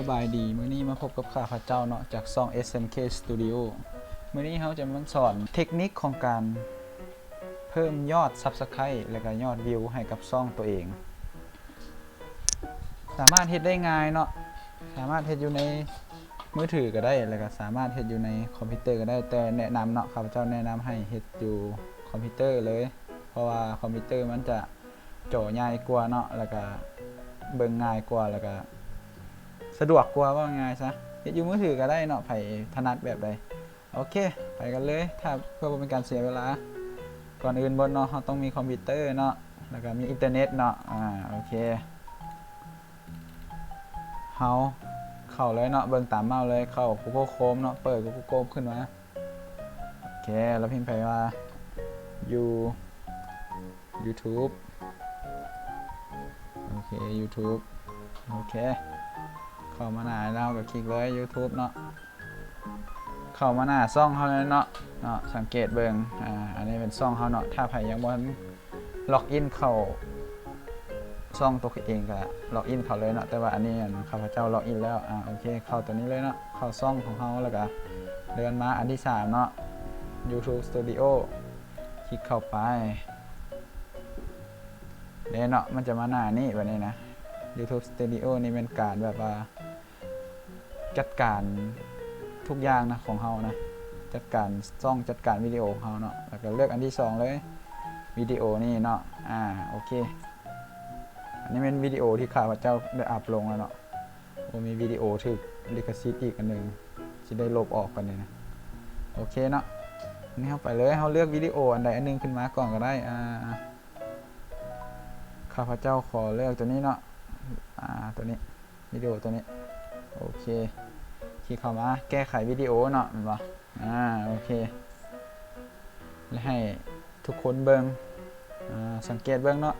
สบายดีมื้อนี้มาพบกับข้าพเจ้าเนาะจากซ่อง SMK Studio มื้อนี้เขาจะมาสอนเทคนิคของการเพิ่มยอด Subscribe และก็ยอดวิวให้กับซ่องตัวเอง สามารถเฮ็ดได้ง่ายเนาะสามารถเฮ็ดอยู่ในมือถือก็ได้ แล้วก็สามารถเฮ็ดอยู่ในคอมพิวเตอร์ก็ได้แต่แนะนำเนาะข้าพเจ้าแนะนำให้เฮ็ดอยู่คอมพิวเตอร์เลย เพราะว่าคอมพิวเตอร์มันจะจอใหญ่กว่าเนาะแล้วก็เบิ่งง่ายกว่าแล้วก็ สะดวกกว่าว่าง่ายซะเฮ็ดอยู่มือถือก็ได้เนาะไผถนัดแบบใดโอเค ไปกันเลย ถ้าเพื่อบ่เป็นการเสียเวลา ก่อนอื่นบนเนาะเราต้องมีคอมพิวเตอร์เนาะแล้วก็มีอินเทอร์เน็ตเนาะอ่าโอเคเฮาเข้าเลยเนาะเบิ่งตามเมาเลยเข้า Google Chrome เนาะเปิด Google Chrome ขึ้นมาโอเคแล้วพิมพ์ไปว่า you YouTube โอเค YouTube โอเค เข้ามาหน้าเราก็คลิกเลย YouTube เนาะเข้ามาหน้าซ่องเขาเลยเนาะเนาะสังเกตเบิงอ่าอันนี้เป็นซ่องเขาเนาะถ้าใครยังบ่ทันล็อกอินเข้าซ่องตัวเองก็ล็อกอินเขาเลยเนาะแต่ว่าอันนี้ข้าพเจ้าล็อกอินแล้วอ่าโอเคเข้าตัวนี้เลยเนาะเข้าซ่องของเขาแล้วก็เดินมาอันที่สามเนาะ YouTube Studio คลิกเข้าไปเดี๋ยวเนาะมันจะมาหน้านี้แบบนี้นะ YouTube Studio นี่เป็นการแบบว่า จัดการทุกอย่างนะของเฮานะจัดการซ่องจัดการวิดีโอของเฮาเนาะแล้วก็เลือกอันที่สองเลยวิดีโอนี่เนาะอ่าโอเค อันนี้เป็นวิดีโอที่ข้าพเจ้าได้อัพลงแล้วเนาะโอ้มีวิดีโอถึกลิขสิทธิ์อีกอันหนึ่งจะได้ลบออกกันเลยนะโอเคเนาะนี่เข้าไปเลยเขาเลือกวิดีโออันใดอันหนึงขึ้นมาก่อนก็ได้อ่าข้าพเจ้าขอเลือกตัวนี้เนาะอ่าตัวนี้วิดีโอตัวนี้โอเค คลิกเข้ามา แก้ไขวิดีโอเนาะเห็นปะอ่าโอเค และให้ทุกคนเบิงอ่าสังเกตเบิงเนาะ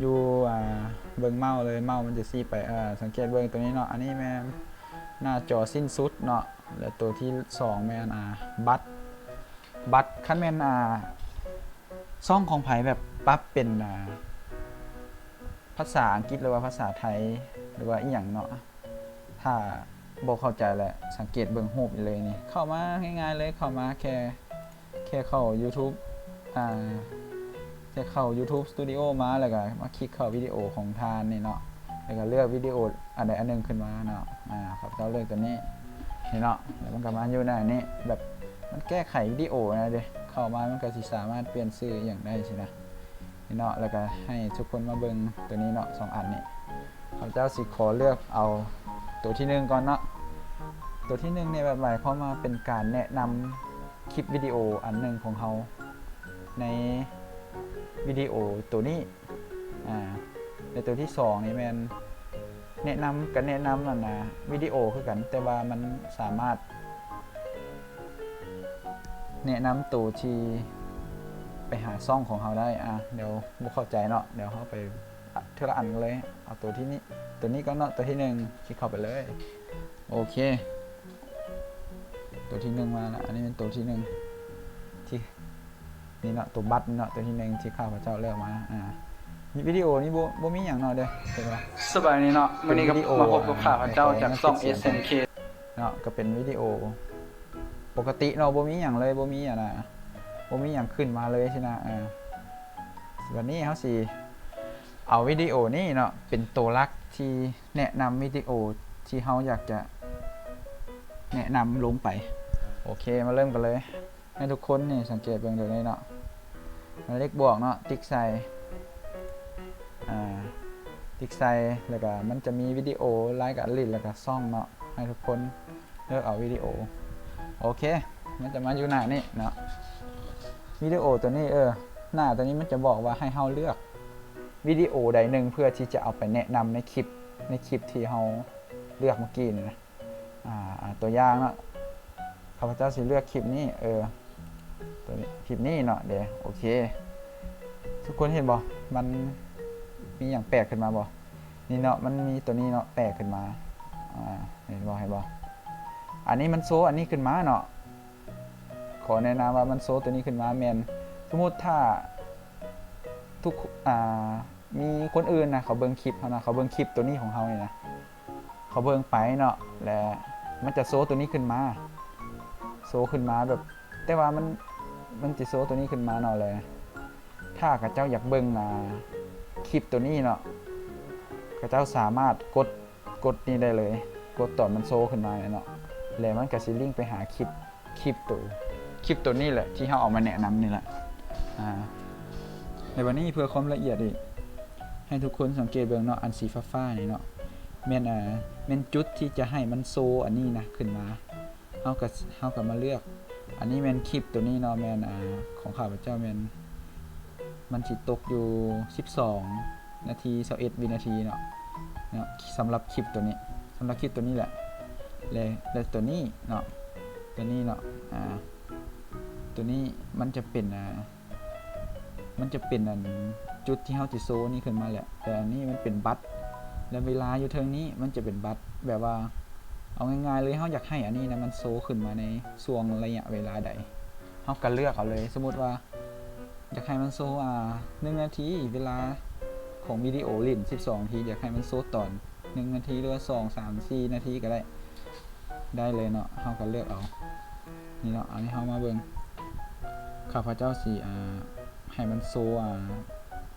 อยู่อ่าเบิงเมาส์เลยเมาส์มันจะซีไปอ่าสังเกตเบิงตัวนี้เนาะอันนี้แม่หน้าจอสิ้นสุดเนาะแล้วตัวที่สองแม่นอ่าบัตรบัตรคันแม่นอ่าซ่องของไผแบบปั๊บเป็นอ่าภาษาอังกฤษหรือว่าภาษาไทยหรือว่าอีหยังเนาะถ้า บอกเข้าใจแหละ สังเกตเบิ่งรูปเลยนี่ เข้ามาง่ายๆเลย เข้ามาแค่แค่เข้า YouTube อ่าแค่เข้า YouTube Studio มาแล้วก็มาคลิกเข้าวิดีโอของทานนี่เนาะ แล้วก็เลือกวิดีโออันใดอันหนึงขึ้นมาเนาะ อ่าครับเราเลือกตัวนี้นี่เนาะ แล้วมันก็มาอยู่ในนี้แบบมันแก้ไขวิดีโอนะเด้เข้ามามันก็สิสามารถเปลี่ยนชื่ออย่างได้สินะนี่เนาะ แล้วก็ให้ทุกคนมาเบิ่งตัวนี้เนาะสองอันนี้ข้าเจ้าสิขอเลือกเอาตัวที่หนึ่งก่อนเนาะ ตัวที่หนึ่งเนี่ยแบบหมายความว่าเป็นการแนะนำคลิปวิดีโออันหนึ่งของเขาในวิดีโอตัวนี้อ่าในตัวที่สองนี่แมนแนะนำกันแนะนำนั่นนะวิดีโอคือกัน แต่ว่ามันสามารถ แนะนำตัวที่ไปหาซ่องของเขาได้อะเดี๋ยวบุเข้าใจเนาะเดี๋ยวเขาไปอะเท่าละอันเลยเอาตัวที่นี่ตัวนี้ก็เนาะตัวที่หนึ่งคลิกเข้าไปเลย โอเค ตัวที่หนึ่งมาแล้วอันนี้เป็นตัวที่หนึ่งที่นี่เนาะตัวบัตรเนาะตัวที่หนึ่งที่ข้าพเจ้าเลือกมาอ่าวิดีโอนี่บ่บ่มีอย่างเนาะเด้อเห็นปะสบายดีเนาะวันนี้ก็วิดีโอมาพบกับข้าพเจ้าจากซ่องในคลิป SNK เนาะก็เป็นวิดีโอ ปกติเนาะบ่มีอย่างเลยบ่มีอย่างนะบ่มีอย่างขึ้นมาเลยใช่นะอ่าวันนี้เขาสิเอาวิดีโอนี่เนาะเป็นตัวหลักที่แนะนำวิดีโอที่เขาอยากจะแนะนำลงไป โอเคมาเริ่มกันเลย ให้ทุกคนนี่สังเกตเบื้องตัวนี้เนาะมันเลขบวกเนาะติ๊กใส่ติ๊กใส่แล้วก็มันจะมีวิดีโอไลค์กับลินแล้วก็ซ่องเนาะให้ทุกคนเลือกเอาวิดีโอโอเค มันจะมาอยู่หน้านี่เนาะวิดีโอตัวนี้เออหน้าตัวนี้มันจะบอกว่าให้เราเลือกวิดีโอใดหนึ่งเพื่อที่จะเอาไปแนะนำในคลิปในคลิปที่เราเลือกเมื่อกี้นี่นะอ่าตัวอย่างเนาะ ข้าพเจ้าสิเลือกคลิปนี้ เออ ตัวนี้คลิปนี้เนาะเดี๋ยวโอเค ทุกคนเห็นบ่มันมีอย่างแปลกขึ้นมาบ่นี่เนาะ มันมีตัวนี้เนาะแปลกขึ้นมา อ่า เห็นบ่เห็นบ่อันนี้มันโซอันนี้ขึ้นมาเนาะ ขอแนะนำว่ามันโซตัวนี้ขึ้นมาแมนสมมติถ้าทุก อ่า มีคนอื่นนะเขาเบิ่งคลิปเขานะเขาเบิ่งคลิปตัวนี้ของเขาเนี่ยนะ เขาเบิ่งไปเนาะ และมันจะโซตัวนี้ขึ้นมา โซขึ้นมาแบบ แต่ว่ามันมันจะโซตัวนี้ขึ้นมาเนาะเลย ถ้าข้าเจ้าอยากเบิ่งอ่าคลิปตัวนี้เนาะข้าเจ้าสามารถกดกดนี่ได้เลย กดต่อมันโซขึ้นมาเนาะแล้วมันก็สิลิงไปหาคลิปคลิปตัวคลิปตัวนี้แหละที่เขาเอามาแนะนำนี่แหละในวันนี้เพื่อความละเอียดอีกให้ทุกคนสังเกตเบิ่งเนาะอันสีฟ้าๆนี่เนาะแม่นอ่าแม่นจุดที่จะให้มันโซอันนี้นะขึ้นมา เฮาก็เฮาก็มาเลือก อันนี้แมนคลิปตัวนี้เนาะแมนอ่าของข้าพเจ้าแมนมันสิตกอยู่ 12 นาที21วินาทีเนาะเนาะสำหรับคลิปตัวนี้สำหรับคลิปตัวนี้แหละและและตัวนี้เนาะตัวนี้เนาะอ่าตัวนี้มันจะเป็นอ่ามันจะเป็นอันจุดที่เฮาสิโซนี่ขึ้นมาแหละแต่อันนี้มันเป็นบัตรและเวลาอยู่เทิงนี้มันจะเป็นบัตรแบบว่า เอาง่ายๆเลยเขาอยากให้อันนี้นะมันโซขึ้นมาในช่วงระยะเวลาใดเขาก็เลือกเอาเลย สมมติว่า อยากให้มันโซอ่าหนึ่งนาทีเวลาของวิดีโอลิ่น12นาทีอยากให้มันโซตอนหนึ่งนาทีหรือสองสามสี่นาทีก็ได้ ได้เลยเนาะเขาก็เลือกเอา นี่เนาะอันนี้เขามาเบิ่งข้าพเจ้าสี่อ่าให้มันโซอ่า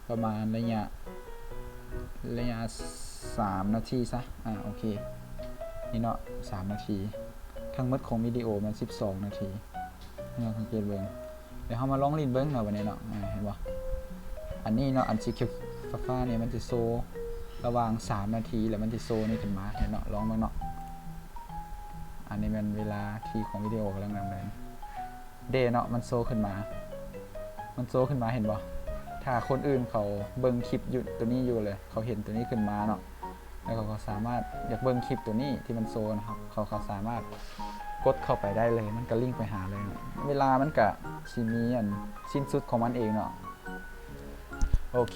ประมาณระยะระยะสามนาทีซะ อ่า โอเค นี่เนาะสามนาที ทั้งหมดของวิดีโอมัน 12 นาทีเราสังเกตเบิ้งเดี๋ยวเรามาลองลินเบิ้งหน่อยวันนี้เนาะเห็นปะอันนี้เนาะอันสีเขียวฟ้าเนี่ยมันจะโซระหว่าง 3 นาทีแล้วมันจะโซนี่ขึ้นมาเห็นเนาะลองเบิ่งเนาะอันนี้มันเวลาที่ของวิดีโอกำลังดำเนินเดเนาะมันโซขึ้นมา มันโซขึ้นมาเห็นปะถ้าคนอื่นเขาเบิ้งคลิปอยู่ตัวนี้อยู่เลย เขาเห็นตัวนี้ขึ้นมาเนาะ แล้วเขาก็สามารถอยากเบิ่งคลิปตัวนี้ที่มันโซนะครับ เขาก็สามารถกดเข้าไปได้เลย มันก็ลิงก์ไปหาเลย เวลามันก็สิมีอันสิ้นสุดของมันเองเนาะ โอเค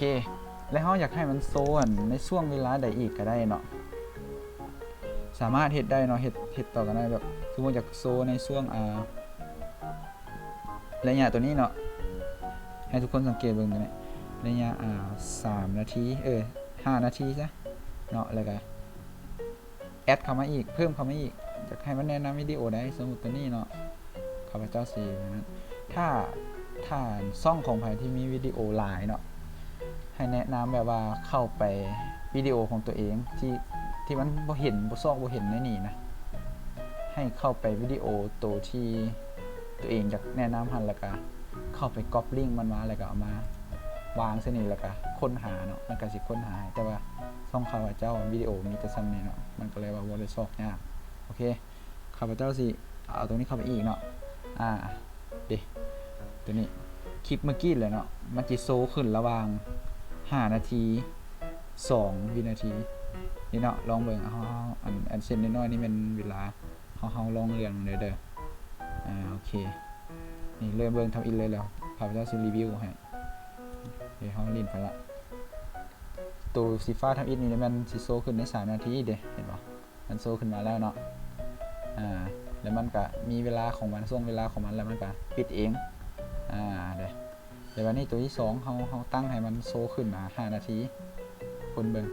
แล้วเขาอยากให้มันโซนในช่วงเวลาใดอีกก็ได้เนาะ สามารถเฮ็ดได้เนาะเฮ็ดเฮ็ดต่อกันได้แบบสมมติอยากโซในช่วงอ่าระยะตัวนี้เนาะ ให้ทุกคนสังเกตเบิ่งกันเนี่ยระยะอ่าสามนาที เออห้านาทีจ้ะ เนาะแล้วก็แอดเข้ามาอีก เพิ่มเข้ามาอีกจะให้มันแนะนำวิดีโอได้สมมติตัวนี้เนาะข้าพเจ้าสีนะถ้าถ้าซ่องของใครที่มีวิดีโอหลายเนาะให้แนะนำแบบว่าเข้าไปวิดีโอของตัวเองที่ที่มันบ่เห็นบ่ซอกบ่เห็นในนี่นะให้เข้าไปวิดีโอตัวที่ตัวเองอยากแนะนำหันแล้วก็เข้าไปก๊อปลิงก์มันมาแล้วก็เอามาวางเสนนี้แล้วก็ค้นหาเนาะมันก็สิค้นหาแต่ว่า ช่องข้าพเจ้าวิดีโอมีแต่ซ้ำนี่เนาะมันก็เลยว่าบ่ได้ซอกยากโอเคข้าพเจ้าสิเอาตรงนี้เข้าไปอีกเนาะอ่าเดตัวนี้คลิปเมื่อกี้เลยเนาะมันจะโซขึ้นระหว่าง5นาที 2 วินาทีนี่เนาะลองเบิ่งเอาอันอันเส้นน้อยๆนี่เป็นเวลาเฮาเฮาลองเรียงเด้อเด้ออ่าโอเคนี่เริ่มเบิ่งทำอินเลยแล้วข้าพเจ้าสิรีวิวให้เดี๋ยวเฮาลินไปละ ตัวสีฟ้าทำอินนี่มันสิโซขึ้นใน 3 นาทีเด้เห็นปะมันโซขึ้นมาแล้วเนาะอ่าแล้วมันก็มีเวลาของมันช่วงเวลาของมันแล้วมันก็ปิดเองอ่าเด้เดี๋ยววันนี้ตัวที่สองเขาเขาตั้งให้มันโซขึ้นมา5นาทีคนเบิง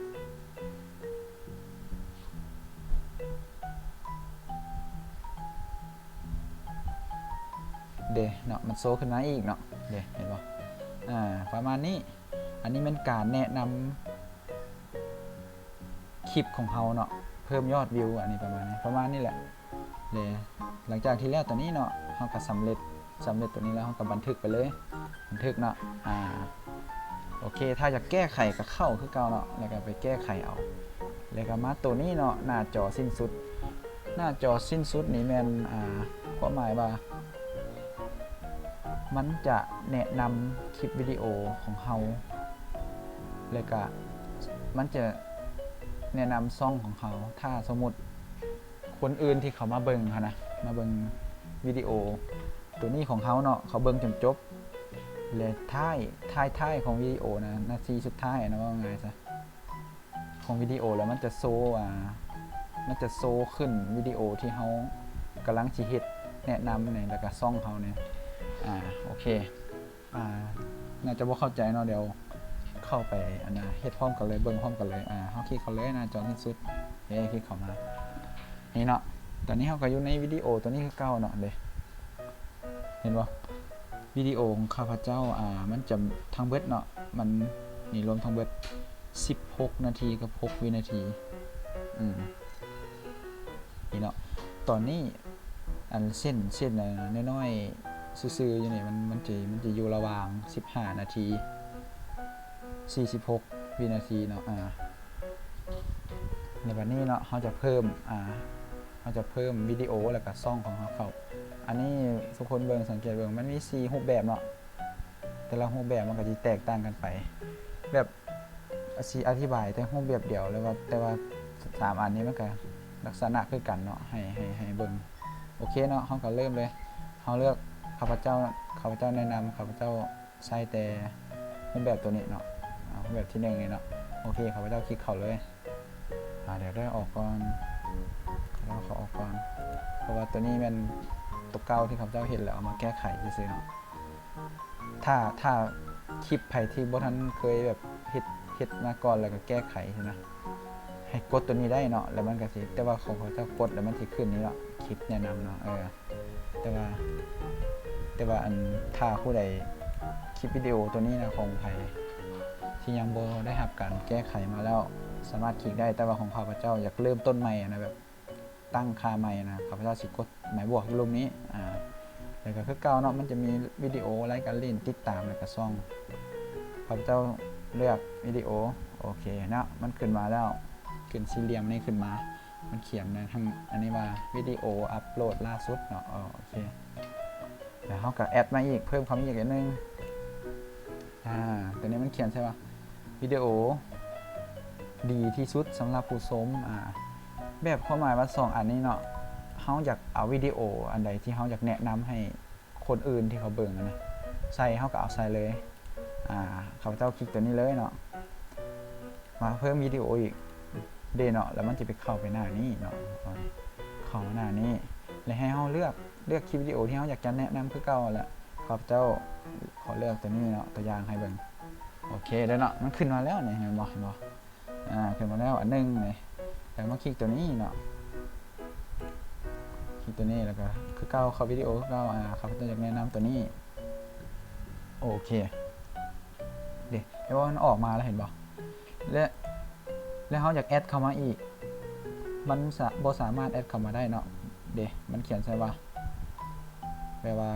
เดเนาะมันโซขึ้นมาอีกเนาะเดเห็นปะอ่าประมาณนี้อันนี้เป็นการแนะนำ คลิปของเขาเนาะเพิ่มยอดวิวอันนี้ประมาณนี้ประมาณนี้แหละเดี๋ยหลังจากที่แล้วตัวนี้เนาะเขาก็สำเร็จสำเร็จตัวนี้แล้วเขาก็บันทึกไปเลย บันทึกเนาะอ่าโอเค ถ้าอยากแก้ไขก็เข้าคือเก่าเนาะแล้วก็ไปแก้ไขเอาแล้วก็มาตัวนี้เนาะหน้าจอสิ้นสุด หน้าจอสิ้นสุดนี่แมนอ่าความหมายว่ามันจะแนะนำคลิปวิดีโอของเราแล้วก็มันจะ แนะนำซ่องของเขา ถ้าสมมติคนอื่นที่เขามาเบิงค่ะนะมาเบิงวิดีโอ ตัวนี้ของเขาเนาะเขาเบิงจนจบเลยท้ายท้ายท้ายของวิดีโอนะนาทีสุดท้ายนะว่าไงซะของวิดีโอแล้วมันจะโซอ่ามันจะโซขึ้นวิดีโอที่เขากำลังชีเฮ็ดแนะนำเนี่ยแล้วก็ซ่องเขาเนี่ยอ่าโอเคอ่าน่าจะว่าเข้าใจเนาะเดี๋ยว เข้าไปอันนะเฮ็ดพร้อมกันเลยเบิ่งพร้อมกันเลยอ่าเฮาคลิกเขาเลยนะจอที่สุดเฮ้คลิกเข้ามานี่เนาะตอนนี้เขาก็อยู่ในวิดีโอตัวนี้คือเก่าเนาะเด้เห็นบ่วิดีโอของข้าพเจ้าอ่ามันจะทั้งเบิดเนาะมันนี่รวมทั้งเบิด 16 นาทีกับ 6 วินาทีอืมนี่เนาะตอนนี้อันเส้นเส้นน่ะน้อยๆซื่อๆอยู่นี่มันมันจะมันจะอยู่ระหว่าง 15 นาที 46 วินาทีเนาะอ่าในวันนี้เนาะเขาจะเพิ่มอ่าเขาจะเพิ่มวิดีโอแล้วก็ซ่องของเขาเข้าอันนี้ทุกคนเบิ่งสังเกตเบิ่งมันมีสีรูปแบบเนาะแต่ละรูปแบบมันก็จะแตกต่างกันไป แบบสีอธิบายแต่รูปแบบเดียวเลยว่าแต่ว่าสามอันนี้มันก็ลักษณะคือกันเนาะให้ให้ให้เบิ่งโอเคเนาะเขาก็เริ่มเลยเขาเลือกข้าพเจ้าข้าพเจ้าแนะนำข้าพเจ้าใช้แต่รูปแบบตัวนี้เนาะ เอาแบบที่หนึ่งนี่เนาะโอเคข้าพเจ้าคลิกเขาเลยอ่าเดี๋ยวได้ออกก่อนเราขอออกก่อน เพราะว่าตัวนี้มันตัวเก่าที่ข้าเจ้าเห็นแล้วเอามาแก้ไขซื่อๆเนาะถ้าถ้าคลิปไผที่บ่ทันเคยแบบเฮ็ดเฮ็ดมาก่อนแล้วก็แก้ไขใช่ไหมให้กดตัวนี้ได้เนาะแล้วมันก็สิแต่ว่าของเขาจ้ากดแล้วมันสิขึ้นนี่เนาะคลิปแนะนำเนาะเออแต่ว่า แต่ว่าอันถ้าผู้ใดคลิปวิดีโอตัวนี้นะของไผ ที่ยังโบได้รับการแก้ไขมาแล้ว สามารถคลิกได้แต่ว่าของข้าพเจ้าอยากเริ่มต้นใหม่นะแบบตั้งค่าใหม่นะข้าพเจ้าสิกดหมายบวกอยู่รูปนี้อ่าแล้วก็คือเก่าเนาะมันจะมีวิดีโอรายการเล่นติดตามแล้วก็ซ่องข้าพเจ้าเลือกวิดีโอโอเคนะมันขึ้นมาแล้วขึ้นสี่เหลี่ยมนี่ขึ้นมา มันเขียนนะทางอันนี้ว่าวิดีโออัปโหลดล่าสุดเนาะอ๋อโอเคแล้วเขาก็แอดมาอีกเพิ่มคำอีกอันนึงอ่าตัวนี้มันเขียนใช่ปะ วิดีโอ ดีที่สุดสำหรับผู้ชมอ่าแบบความหมายว่าสองอันนี้เนาะเขาอยากเอาวิดีโออันใดที่เขาอยากแนะนำให้คนอื่นที่เขาเบิ่งนะใส่เขาก็เอาใส่เลยอ่าเขาเจ้าคลิกตัวนี้เลยเนาะมาเพิ่มวิดีโออีกเดเนาะแล้วมันจะไปเข้าไปหน้านี้เนาะเข้าหน้านี้แล้วให้เขาเลือกเลือกคลิปวิดีโอที่เขาอยากจะแนะนำคือเก่าละข้าเจ้าขอเลือกตัวนี้เนาะตัวอย่างให้เบิ่ง โอเคได้เนาะมันขึ้นมาแล้วเนี่ยเห็นบ่เห็นบ่อ่าขึ้นมาแล้วอันหนึงเนี่ยแล้วมาคลิกตัวนี้เนาะคลิกตัวนี้แล้วก็คือเก้าเข้าวิดีโอเก้าอ่าครับจะแนะนำตัวนี้โอเคเดี๋ยวเห็นว่ามันออกมาแล้วเห็นบ่และแล้วเขาอยากแอดเข้ามาอีก มันสะบ่สามารถแอดเข้ามาได้เนาะเดี๋ยวมันเขียนใช่ว่าแปลว่า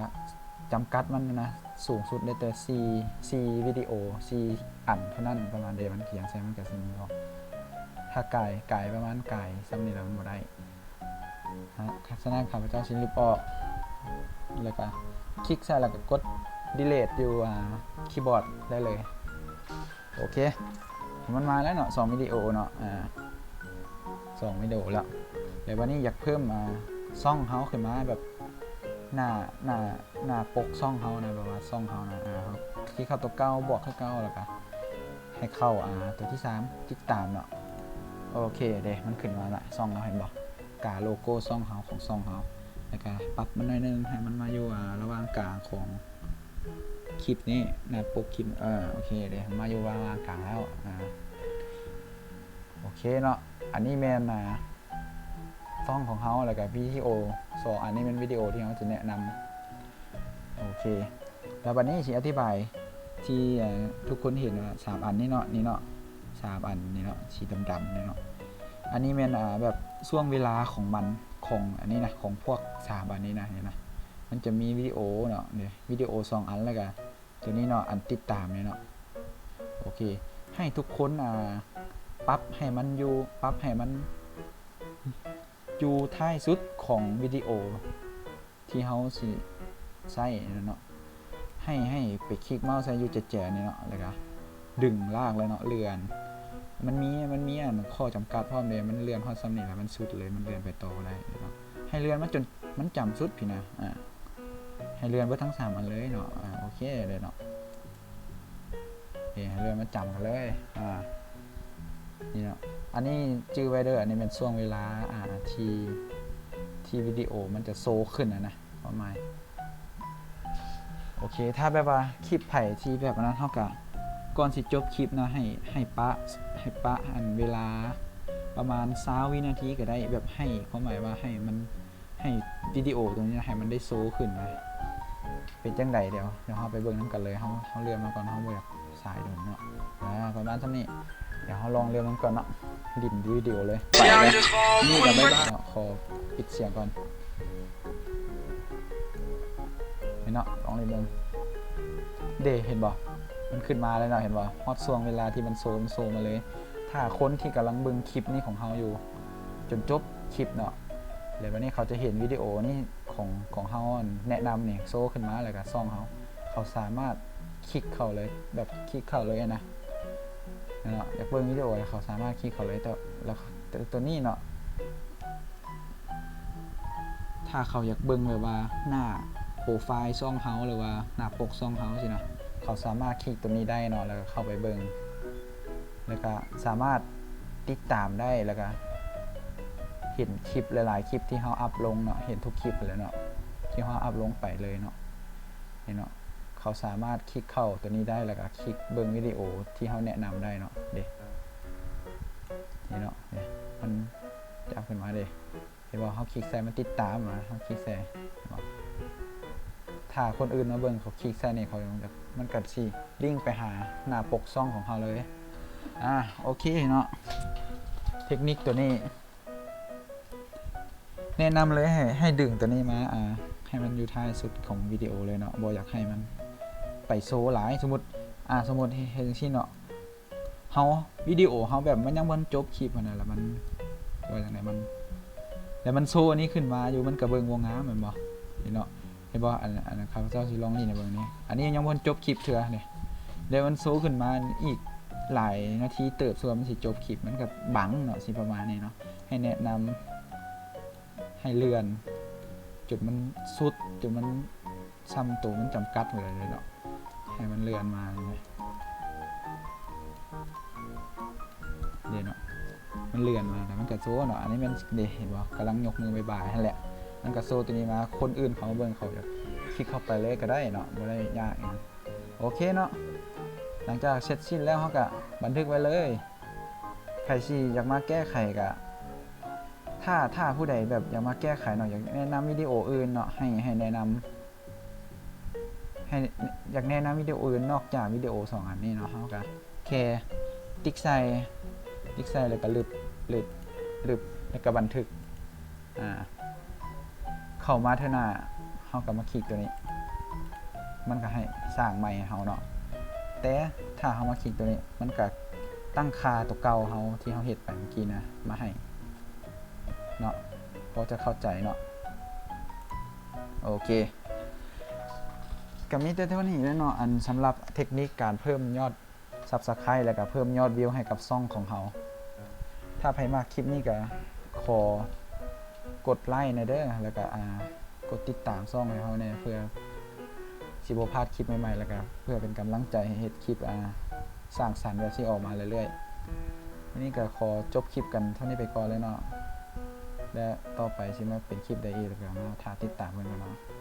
จำกัดมันนะ สูงสุดได้แต่ C C วิดีโอ C อันเท่านั้นประมาณเดยวมันเขียนใช่มันกับสิ่งนี้พอถ้าไก่ไก่ประมาณไก่ซ้ำนี่แล้วมันบ่ได้ฮะฉะนั้นข้าพเจ้าชิ้นลิปออก แล้วก็คลิกใส่แล้วก็กด delete อยู่อ่าคีย์บอร์ดได้เลย โอเค มันมาแล้วเนาะสองวิดีโอเนาะอ่าสองวิดีโอแล้วเดี๋ยววันนี้อยากเพิ่มมาซ่องเฮาขึ้นมาแบบ หน้าหน้าหน้าปกซ่องเฮานะแบบว่าซ่องเฮานะอ่าคลิกเข้าตัวเก้าบวกเข้าเก้าแล้วก็ให้เข้าอ่าตัวที่สามคลิกตามเนาะโอเคเด้มันขึ้นมาละซ่องเราเห็นบอกกาโลโก้ซ่องเฮาของซ่องเฮาแล้วก็ปรับมันหน่อยนึงให้มันมาอยู่อ่าระหว่างกลางของคลิปนี้หน้าปกคลิปเออโอเคเดี๋ยวมาอยู่ระหว่างกลางแล้วอ่าโอเคเนาะอันนี้แมนนะซ่องของเฮาแล้วก็วิดีโอ สองอันนี้เป็นวิดีโอที่เขาจะแนะนำโอเค แล้ววันนี้สิอธิบายที่ทุกคนเห็นสามอันนี้เนาะนี่เนาะสามอันนี่เนาะสีดำๆเนี่เนาะอันนี้เป็นแบบช่วงเวลาของมันของอันนี้นะของพวกสามอันนี้นะเห็นไหมมันจะมีวิดีโอเนาะเนี่ยวิดีโอสองอันแล้วกันตัวนี้เนาะอันติดตามเนี่ยเนาะโอเค ให้ทุกคนอ่าปรับให้มันอยู่ปรับให้มัน อยู่ท้ายสุดของวิดีโอที่เขาสิใส่เนาะให้ให้ไปคลิกเมาส์ใส่อยู่เจ๋ๆเนี่ยเนาะแล้วก็ดึงลากเลยเนาะเลื่อน มันมีมันมีอันข้อจำกัดพร้อมเลยมันเลื่อนพอซ้ำนี่แล้วมันสุดเลยมันเลื่อนไปโตอได้เนาะให้เลื่อนมาจนมันจำสุดพี่นะอ่าให้เลื่อนไปทั้งสามอันเลยเนาะอ่าโอเคเลยเนาะโอเคให้เลื่อนมาจำกันเลยอ่า นี่เนาะอันนี้จื้อไว้เด้ออันนี้เป็นช่วงเวลาอ่าที่ที่วิดีโอมันจะโซขึ้นนะนะประมาณโอเค ถ้าแบบว่าคลิปไผ่ที่แบบนั้นเท่ากับก่อนสิจบคลิปนะให้ให้ปะให้ปะอันเวลาประมาณ20วินาทีก็ได้แบบให้ความหมายว่าให้มันให้วิดีโอตรงนี้นะให้มันได้โซขึ้นนะเป็นจังไดเดี๋ยวเดี๋ยวเราไปเบิ่งนํกันเลยเฮาเฮาเรียนมาก่อนเฮาบ่อยกสายโดนเนาะอ่าประมาณเท่านี้ เดี๋ยวเฮาลองเรียนมันก่อนเนาะลิ้นวิดีโอเลยไปเลยนี่ก็บ๊ายบายเนาะขอปิดเสียงก่อนเห็นเนาะลองเรียนเบิ่งเดเห็นบ่มันขึ้นมาแล้วเนาะเห็นว่าฮอตซวงเวลาที่มันโซมโซมมาเลย ถ้าคนที่กำลังเบิ่งคลิปนี้ของเขาอยู่ จนจบคลิปเนาะเดี๋ยววันนี้เขาจะเห็นวิดีโอนี่ของของเขาอันแนะนำเนี่ยโซขึ้นมาแล้วก็ซ่องเขาเขาสามารถคลิกเข้าเลยแบบคลิกเข้าเลยอะนะ เนาะอยากเบิ่งวิดีโอเขาสามารถคลิกเขาเลยแต่แล้วแต่ตัวนี้เนาะถ้าเขาอยากเบิ่งแบบว่าหน้าโปรไฟล์ซ่องเขาหรือว่าหน้าปกซ่องเขาสินะเขาสามารถคลิกตัวนี้ได้เนาะแล้วก็เข้าไปเบิงแล้วก็สามารถติดตามได้แล้วก็เห็นคลิปหลายๆคลิปที่เขาอัพลงเนาะเห็นทุกคลิปเลยเนาะที่เขาอัพลงไปเลยเนาะนี่เนาะ เขาสามารถคลิกเข้าตัวนี้ได้แล้วก็คลิกเบิงวิดีโอที่เขาแนะนำได้เนาะเด็นี่เนาะเนี่ยมันจับขึ้นมาเด็เห็นว่าเขาคลิกใส่มันติดตามมาเขาคลิกใส่เห็นบ่ถ้าคนอื่นมาเบิ่งเขาคลิกใส่นี่ยเขาจะมันกัดสิลิงก์ไปหาหน้าปกซ่องของเขาเลยอ่าโอเคเนาะเทคนิคตัวนี้แนะนำเลยให้ให้ดึงตัวนี้มาอ่าให้มันอยู่ท้ายสุดของวิดีโอเลยเนาะบ่อยากให้มัน ไปโซหลายสมมติอ่าสมมติเห็นที่เนาะเฮาวิดีโอเฮาแบบมันยังบ่จบคลิปมันน่ะแล้วมันว่าจังไดมัน แล้วมันโซอันนี้ขึ้นมาอยู่มันก็เบิ่งบ่งามแม่นบ่นี่เนาะเห็นบ่อันอันนั้นข้าพเจ้าสิลองนี่ในเบิ่งนี้อันนี้ยังบ่จบคลิปเถื่อเนี่ยเดี๋ยวมันโซขึ้นมาอีกหลายนาทีเติบส่วนมันสิจบคลิปมันก็บังเนาะสิประมาณนี้เนาะให้แนะนำให้เลื่อนจุดมันสุดจุดมันซ้ำตัวมันจำกัดไว้เลยเนาะ ให้มันเลื่อนมาเลยนะเดี๋ยวเนาะมันเลื่อนมาแล้วมันก็โซเนาะอันนี้มันเดี๋ยวเห็นบ่กำลังยกมือบ๊ายบายนั่นแหละมันก็โซตัวนี้มาคนอื่นเขาเบิ่งเขาจะคลิกเข้าไปเลยก็ได้เนาะไม่ได้ยากเองโอเคเนาะหลังจากเสร็จสิ้นแล้วเขาก็บันทึกไว้เลยใครที่อยากมาแก้ไขก็ถ้าถ้าผู้ใดแบบอยากมาแก้ไขเนาะอยากแนะนำวิดีโออื่นเนาะให้ให้แนะนำ ให้อยากแนะนำวิดีโออื่นนอกจากวิดีโอสองอันนี้เนาะเขาก็แค่ติ๊กใส่ติ๊กใส่แล้วก็ลึบลึบลึบแล้วก็บันทึกอ่าเข้ามาเท่าน้าเฮาก็มาคลิกตัวนี้ มันก็ให้สร้างใหม่เฮาเนาะแต่ถ้าเฮามาคลิกตัวนี้ มันก็ตั้งค่าตัวเก่าเฮาที่เฮาเฮ็ดไปเมื่อกี้นะมาให้เนาะพอจะเข้าใจเนาะโอเค ก็มีแต่เท่านี้แหล้วเนาะอันสำหรับเทคนิคการเพิ่มยอด Subscribe แล้วก็เพิ่มยอดวิวให้กับช่องของเฮาถ้าใครมากคลิปนี้ก็ขอกดไลค์นะเด้อแล้วก็อ่ากดติดตามช่องให้เขาเนี่ยเพื่อสิบพลาดคลิปใหม่ๆแล้วก็เพื่อเป็นกำลังใจให้เฮ็ดคลิปอ่าสร้างสรรค์แบบที่ออกมาเรื่อยๆวันนี้ก็ขอจบคลิปกันเท่านี้ไปก่อนเลยเนาะและต่อไปสิมาเป็นคลิปใดอีกแล้วก็มาท้าติดตามกันเนาะ